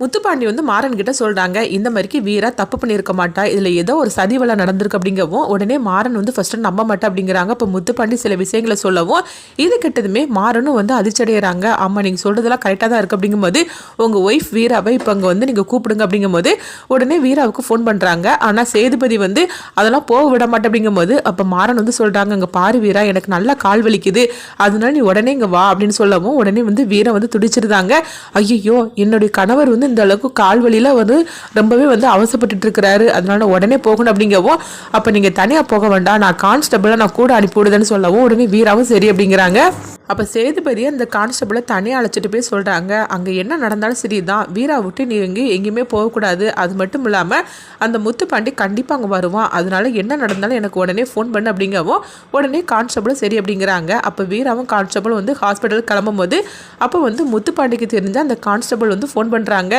முத்துப்பாண்டி வந்து மாறன் கிட்ட சொல்கிறாங்க இந்த மாதிரிக்கு வீரா தப்பு பண்ணியிருக்க மாட்டா இதில் ஏதோ ஒரு சதி வேலை நடந்திருக்கு அப்படிங்கவும் உடனே மாறன் வந்து ஃபஸ்ட்டு நம்ப மாட்டா அப்படிங்கிறாங்க. அப்போ முத்துப்பாண்டி சில விஷயங்களை சொல்லவும் இது கெட்டதுமே மாறனும் வந்து அதிர்ச்சடைகிறாங்க ஆமாம் நீங்கள் சொல்கிறதெல்லாம் கரெக்டாக தான் இருக்குது அப்படிங்கும்போது உங்கள் ஒய்ஃப் வீராவை இப்போ அங்கே வந்து நீங்கள் கூப்பிடுங்க அப்படிங்கும்போது உடனே வீராவுக்கு ஃபோன் பண்ணுறாங்க ஆனால் சேதுபதி வந்து அதெல்லாம் போக விட மாட்டேன் அப்படிங்கும்போது அப்போ மாறன் வந்து சொல்கிறாங்க அங்கே பாரு வீரா எனக்கு நல்லா கால் வலிக்குது. அதனால நீ உடனே இங்கே வா அப்படின்னு சொல்லவும் உடனே வந்து வீரா வந்து துடிச்சிருந்தாங்க. ஐயோ என்னுடைய கணவர் வந்து இந்த அளவுக்கு கால் வழியில் வந்து ரொம்பவே வந்து அவசப்பட்டு இருக்கிறாரு. அதனால உடனே போகணும் அப்படிங்கவோ அப்போ நீங்கள் தனியாக போக வேண்டாம். நான் கான்ஸ்டபிளாக நான் கூட அனுப்பி விடுதேன்னு சொல்லவும் உடனே வீராவும் சரி அப்படிங்கிறாங்க. அப்போ சேதுபதி அந்த கான்ஸ்டபிளை தனியாக அழைச்சிட்டு போய் சொல்கிறாங்க அங்கே என்ன நடந்தாலும் சரி தான் வீரா விட்டு நீ எங்கேயும் எங்கேயுமே போகக்கூடாது. அது மட்டும் இல்லாமல் அந்த முத்துப்பாண்டி கண்டிப்பாக அங்கே வருவான். அதனால என்ன நடந்தாலும் எனக்கு உடனே ஃபோன் பண்ணு அப்படிங்கவும் உடனே கான்ஸ்டபிளும் சரி அப்படிங்கிறாங்க. அப்போ வீராவும் கான்ஸ்டபிள் வந்து ஹாஸ்பிட்டல் கிளம்பும்போது அப்போ வந்து முத்துப்பாண்டிக்கு தெரிஞ்ச அந்த கான்ஸ்டபிள் வந்து ஃபோன் பண்ணுறாங்க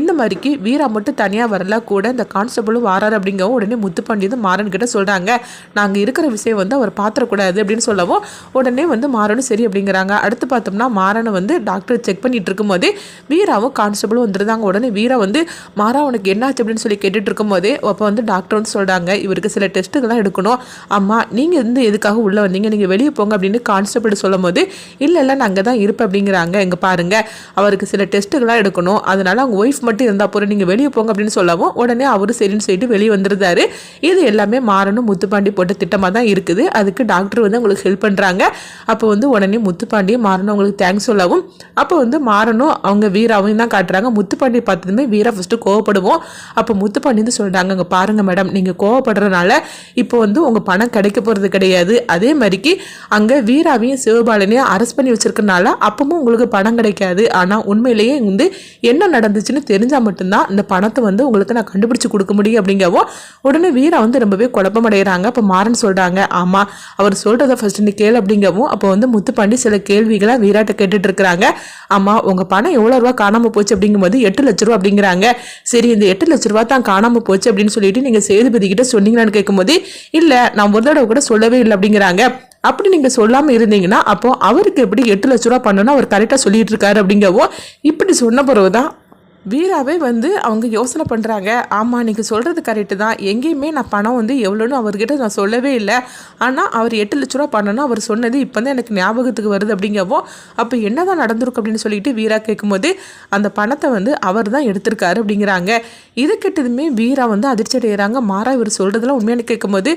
இந்த மாதிரிக்கு வீரா மட்டும் தனியாக வரல கூட இந்த கான்ஸ்டபிளும் வராரு அப்படிங்கவும் உடனே முத்துப்பாண்டி வந்து மாறன் கிட்ட சொல்கிறாங்க நாங்கள் இருக்கிற விஷயம் வந்து அவர் பாத்திரக்கூடாது அப்படின்னு சொல்லவும் உடனே வந்து மாறனும் சரி அப்படிங்கிறாங்க. அடுத்து பார்த்தோம்னா மாறனை வந்து டாக்டர் செக் பண்ணிட்டு இருக்கும்போது வீராவும் கான்ஸ்டபிளும் வந்துருந்தாங்க. உடனே வீரா வந்து மாறா உனக்கு என்னாச்சு? அப்படின்னு சொல்லி கேட்டுட்டு இருக்கும்போதே அப்போ வந்து டாக்டர் வந்து சொல்கிறாங்க இவருக்கு சில டெஸ்ட்டுகள்லாம் எடுக்கணும். அம்மா நீங்கள் வந்து எதுக்காக உள்ளே வந்தீங்க? நீங்கள் வெளியே போங்க அப்படின்னு கான்ஸ்டபிள் சொல்லும் போது இல்லை இல்லை நான் அங்கே தான் இருப்பேன் அப்படிங்கிறாங்க. இங்கே பாருங்க அவருக்கு சில டெஸ்ட்டுகள்லாம் எடுக்கணும். அதனால அவங்க ஒய்ஃப் மட்டும் இருந்தால் போகிற நீங்கள் வெளியே போங்க அப்படின்னு சொல்லவும் உடனே அவரு சரின்னு சொல்லிட்டு வெளியே வந்துருந்தாரு. இது எல்லாமே மாறணும் முத்துப்பாண்டி போட்ட திட்டமாக தான் இருக்குது. அதுக்கு டாக்டர் வந்து உங்களுக்கு ஹெல்ப் பண்ணுறாங்க அப்போ வந்து உடனே முத்துப்பாண்டியும் மாறணும் உங்களுக்கு தேங்க்ஸ் சொல்லவும். அப்போ வந்து மாறனும் அவங்க வீராவையும் தான் காட்டுறாங்க. முத்துப்பாண்டி பார்த்ததுமே வீரா ஃபஸ்ட்டு கோவப்படுவோம். அப்போ முத்துப்பாண்டி வந்து சொல்கிறாங்க அங்கே பாருங்கள் மேடம் நீங்கள் கோவப்படுறதுனால இப்போ வந்து உங்கள் பணம் கிடைக்க போகிறது கிடையாது. அதே மாதிரிக்கு அங்கே வீராவையும் சிவபாலனையும் அரெஸ்ட் பண்ணி வச்சுருக்கனால அப்பவும் உங்களுக்கு பணம் கிடைக்காது. ஆனால் உண்மையிலேயே வந்து என்ன நடந்துச்சுன்னு தெரிஞ்சால் மட்டும்தான் இந்த பணத்தை வந்து உங்களுக்கு நான் கண்டுபிடிச்சி கொடுக்க முடியும் அப்படிங்கவும் உடனே வீரா வந்து ரொம்பவே குழப்பமடைகிறாங்க. அப்போ மாறன் சொல்கிறாங்க ஆமாம் அவர் சொல்கிறத ஃபஸ்ட்டு நீ கேள் அப்படிங்கவும் அப்போ வந்து முத்துப்பாண்டி சில கேள்விகளை வீராட்ட கேட்டுட்டு இருக்கிறாங்க ஆமாம் உங்கள் பணம் எவ்வளோ ரூபா காணாமல் போச்சு அப்படிங்கும்போது எட்டு லட்ச ரூபா அப்படிங்கிறாங்க. சரி இந்த எட்டு லட்ச ரூபா தான் காணாமல் போச்சு அப்படின்னு சொல்லிட்டு நீங்கள் சேதுபதி கிட்ட சொன்னீங்களான்னு கேட்கும்போது இல்லை நான் ஒரு தடவை கூட சொல்லவே இல்லை அப்படிங்கிறாங்க. அப்படி நீங்கள் சொல்லாமல் இருந்தீங்கன்னா அப்போ அவருக்கு எப்படி எட்டு லட்ச ரூபா பண்ணணும் அவர் கரெக்டாக சொல்லிட்டு இருக்காரு அப்படிங்கவோ இப்படி சொன்ன பிறகு தான் வீராவே வந்து அவங்க யோசனை பண்ணுறாங்க ஆமாம் நீங்கள் சொல்கிறது கரெக்டு தான். எங்கேயுமே நான் பணம் வந்து எவ்வளோன்னு அவர்கிட்ட நான் சொல்லவே இல்லை. ஆனால் அவர் எட்டு லட்ச ரூபா பண்ணணும் அவர் சொன்னது இப்போ தான் எனக்கு ஞாபகத்துக்கு வருது அப்படிங்கவோ அப்போ என்ன தான் நடந்திருக்கும் அப்படின்னு சொல்லிட்டு வீரா கேட்கும்போது அந்த பணத்தை வந்து அவர் தான் எடுத்திருக்காரு அப்படிங்கிறாங்க. இது கெட்டதுமே வீரா வந்து அதிர்ச்சி அடைகிறாங்க மாறா இவர் சொல்கிறதெல்லாம் உண்மையான கேட்கும்போது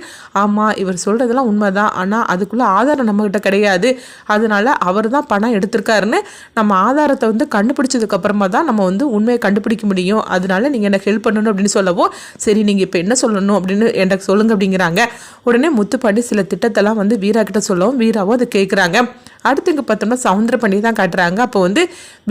ஆமாம் இவர் சொல்கிறதெல்லாம் உண்மை தான் ஆனால் அதுக்குள்ளே ஆதாரம் நம்மக்கிட்ட கிடையாது. அதனால அவர் தான் பணம் எடுத்திருக்காருன்னு நம்ம ஆதாரத்தை வந்து கண்டுபிடிச்சதுக்கப்புறமா தான் நம்ம வந்து உண்மை உண்மையை கண்டுபிடிக்க முடியும். அதனால நீங்கள் எனக்கு ஹெல்ப் பண்ணணும் அப்படின்னு சொல்லவும் சரி நீங்கள் இப்போ என்ன சொல்லணும் அப்படின்னு எனக்கு சொல்லுங்க அப்படிங்கிறாங்க. உடனே முத்துப்பாண்டி சில திட்டத்தெல்லாம் வந்து வீரா கிட்ட சொல்லவும் வீராவும் அதை கேட்குறாங்க அடுத்து இங்கே பார்த்தோம்னா சவுந்தர பண்ணி தான் காட்டுறாங்க. அப்போ வந்து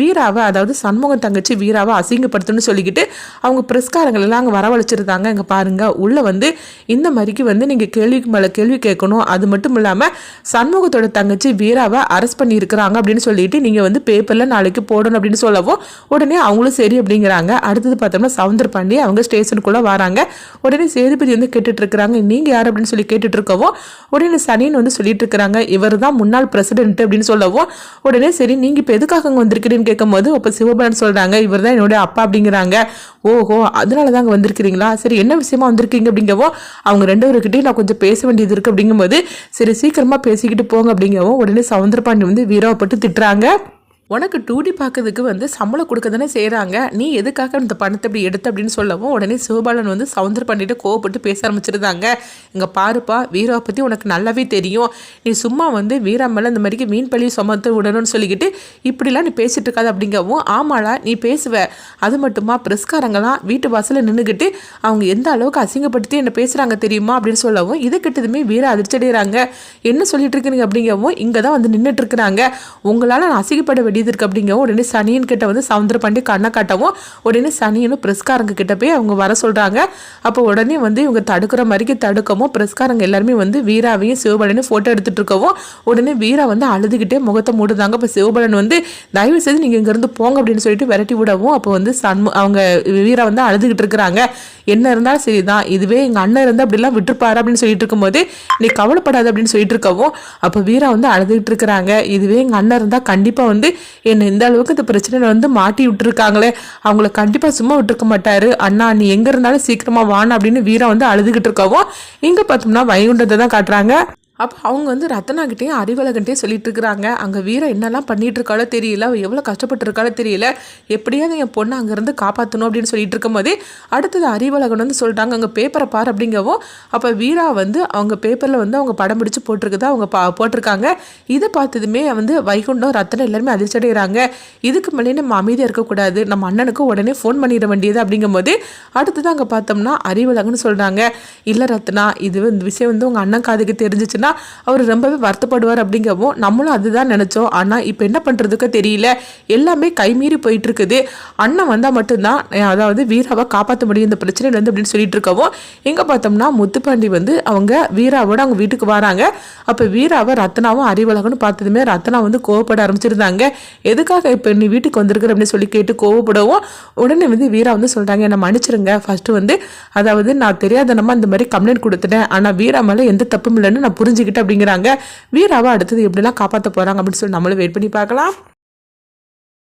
வீராவை அதாவது சண்முகம் தங்கச்சி வீராவை அசிங்கப்படுத்தணும்னு சொல்லிக்கிட்டு அவங்க பிரஸ்காரங்கள் எல்லாம் அங்கே வரவழைச்சிருந்தாங்க. இங்கே பாருங்கள் உள்ளே வந்து இந்த மாதிரிக்கு வந்து நீங்கள் கேள்விக்கு மேலே கேள்வி கேட்கணும். அது மட்டும் இல்லாமல் சண்முகத்தோட தங்கச்சி வீராவை அரெஸ்ட் பண்ணியிருக்கிறாங்க அப்படின்னு சொல்லிட்டு நீங்கள் வந்து பேப்பரில் நாளைக்கு போடணும் அப்படின்னு சொல்லவும் உடனே அவங்களும் சரி அப்படிங்கிறாங்க. அடுத்தது பார்த்தோம்னா சவுந்தர பாண்டி அவங்க ஸ்டேஷனுக்குள்ளே வராங்க. உடனே சேதுபதி வந்து கேட்டுட்டு இருக்கிறாங்க நீங்கள் யார் அப்படின்னு சொல்லி கேட்டுட்டு இருக்கவும் உடனே சனின்னு வந்து சொல்லிட்டு இருக்கிறாங்க இவர் தான் முன்னாள் பிரசிடென்ட் அப்படின்னு சொல்லவும் உடனே சரி நீங்கள் இப்போ எதுக்காக அங்கே வந்திருக்கிறீன்னு கேட்கும்போது அப்போ சிவபலன் சொல்கிறாங்க இவர் தான் என்னுடைய அப்பா அப்படிங்கிறாங்க. ஓஹோ அதனால தாங்க வந்திருக்கிறீங்களா? சரி என்ன விஷயமா வந்திருக்கீங்க அப்படிங்கவோ அவங்க ரெண்டு பேருக்கிட்டையும் நான் கொஞ்சம் பேச வேண்டியது இருக்குது அப்படிங்கும்போது சரி சீக்கிரமாக பேசிக்கிட்டு போங்க அப்படிங்கவும் உடனே சவுந்தரபாண்டி வந்து வீராவப்பட்டு திட்டுறாங்க. உனக்கு டூடி பார்க்கறதுக்கு வந்து சம்பளம் கொடுக்க தானே செய்கிறாங்க நீ எதுக்காக இந்த பணத்தை இப்படி எடுத்த அப்படின்னு சொல்லவும் உடனே சிவபாலன் வந்து சவுந்தர் பண்ணிட்டு கோவப்பட்டு பேச ஆரம்பிச்சிருந்தாங்க. இங்கே பாருப்பா வீராவை பற்றி உனக்கு நல்லாவே தெரியும். நீ சும்மா வந்து வீரா மேலே இந்த மாதிரிக்கு மீன் பள்ளி சுமத்து விடணும்னு சொல்லிக்கிட்டு இப்படிலாம் நீ பேசிட்டு இருக்காது அப்படிங்கவும் ஆமாடா நீ பேசுவ. அது மட்டுமா பிரஸ்காரங்களாம் வீட்டு வாசலில் நின்றுக்கிட்டு அவங்க எந்த அளவுக்கு அசிங்கப்படுத்தி என்ன பேசுகிறாங்க தெரியுமா அப்படின்னு சொல்லவும் இதை கிட்டதுமே வீரா அதிர்ச்சி அடைகிறாங்க என்ன சொல்லிட்டு இருக்கிறீங்க அப்படிங்கவும் இங்கே தான் வந்து நின்றுட்டு இருக்கிறாங்க. உங்களால் நான் அசிங்கப்பட வேண்டிய வேண்டியது இருக்குது அப்படிங்கவும் உடனே சனியன் கிட்ட வந்து சவுந்தர பாண்டி கண்ணை காட்டவும் உடனே சனியனும் பிரஸ்காரங்க கிட்ட போய் அவங்க வர சொல்கிறாங்க அப்போ உடனே வந்து இவங்க தடுக்கிற மாதிரிக்கு தடுக்கவும் பிரஸ்காரங்க எல்லாருமே வந்து வீராவையும் சிவபலனையும் ஃபோட்டோ எடுத்துட்டு இருக்கவும் உடனே வீரா வந்து அழுதுகிட்டே முகத்தை மூடுதாங்க இப்போ சிவபலன் வந்து தயவு செய்து நீங்கள் இங்கேருந்து போங்க அப்படின்னு சொல்லிட்டு விரட்டி விடவும் அப்போ வந்து சண்மு அவங்க வீரா வந்து அழுதுகிட்டு இருக்கிறாங்க. என்ன இருந்தாலும் சரிதான். இதுவே எங்கள் அண்ணன் இருந்தால் அப்படிலாம் விட்டுருப்பாரு அப்படின்னு சொல்லிட்டு இருக்கும்போது நீ கவலைப்படாது அப்படின்னு சொல்லிட்டு இருக்கவும் அப்போ வீரா வந்து அழுதுகிட்டு இருக்கிறாங்க. இதுவே எங்கள் அண்ணன் இருந்தால் கண்டிப்பாக வந்து என்னை இந்த அளவுக்கு இந்த பிரச்சனையில வந்து மாட்டி விட்டுருக்காங்களே அவங்கள கண்டிப்பாக சும்மா விட்டுருக்க மாட்டாரு. அண்ணா நீ எங்கே இருந்தாலும் சீக்கிரமா வான்னு அப்படின்னு வீரா வந்து அழுதுகிட்டு இருக்கவும் இங்கே பார்த்தோம்னா வைகுண்டத்தை தான் காட்டுறாங்க. அப்போ அவங்க வந்து ரத்னாகிட்டையும் அறிவழகன்ட்டையும் சொல்லிட்டு இருக்கிறாங்க அங்கே வீர என்னெல்லாம் பண்ணிட்டு இருக்காளோ தெரியல. அவள் எவ்வளோ கஷ்டப்பட்டு இருக்காளோ தெரியல. எப்படியாவது என் பொண்ணை அங்கேருந்து காப்பாற்றணும் அப்படின்னு சொல்லிட்டு இருக்கும்போதே அடுத்தது அறிவழகன் வந்து சொல்லிட்டாங்க அங்கே பேப்பரை பார் அப்படிங்கவும் அப்போ வீரா வந்து அவங்க பேப்பரில் வந்து அவங்க படம் பிடிச்சி போட்டிருக்குதா அவங்க பா போட்டிருக்காங்க. இதை பார்த்ததுமே வந்து வைகுண்டம் ரத்னம் எல்லாருமே அதிர்ச்சி அடைகிறாங்க இதுக்கு மேலே நம்ம அமைதியாக இருக்கக்கூடாது. நம்ம அண்ணனுக்கு உடனே ஃபோன் பண்ணிட வேண்டியது அப்படிங்கும்போது அடுத்தது அங்கே பார்த்தோம்னா அறிவழகன்னு சொல்கிறாங்க இல்லை ரத்னா இது இந்த விஷயம் வந்து உங்கள் அண்ணன் காதுக்கு தெரிஞ்சிச்சுன்னா அவர் ரொம்பவே வருத்தப்படுவார் அப்படிங்கவும் நம்மளும் அதுதான் நினச்சோம். ஆனால் இப்போ என்ன பண்ணுறதுக்கு தெரியல. எல்லாமே கைமீறி போயிட்டு இருக்குது அண்ணன் வந்தால் மட்டும்தான் அதாவது வீராவை காப்பாற்ற முடியும் இந்த பிரச்சனையிலேருந்து அப்படின்னு சொல்லிட்டு இருக்கவும் எங்கே பார்த்தோம்னா முத்துப்பாண்டி வந்து அவங்க வீராவோட அவங்க வீட்டுக்கு வராங்க. அப்போ வீராவை ரத்னாவும் அறிவழகன்னு பார்த்ததுமே ரத்னா வந்து கோவப்பட ஆரம்பிச்சிருந்தாங்க. எதுக்காக இப்போ நீ வீட்டுக்கு வந்திருக்கிற அப்படின்னு சொல்லி கேட்டு கோவப்படவும் உடனே வந்து வீரா வந்து சொல்கிறாங்க என்னை மன்னிச்சிருங்க. ஃபஸ்ட்டு வந்து அதாவது நான் தெரியாதனமாக இந்த மாதிரி கம்ப்ளைண்ட் கொடுத்துட்டேன். ஆனால் வீரா மேலே எந்த தப்பும் இல்லைன்னு நான் தெரிஞ்சுக்கிட்டு அப்படிங்கிறாங்க. வீராவை அடுத்தது எப்படிலாம் காப்பாற்ற போகிறாங்க அப்படின்னு சொல்லி நம்மளும் வெயிட் பண்ணி பார்க்கலாம்.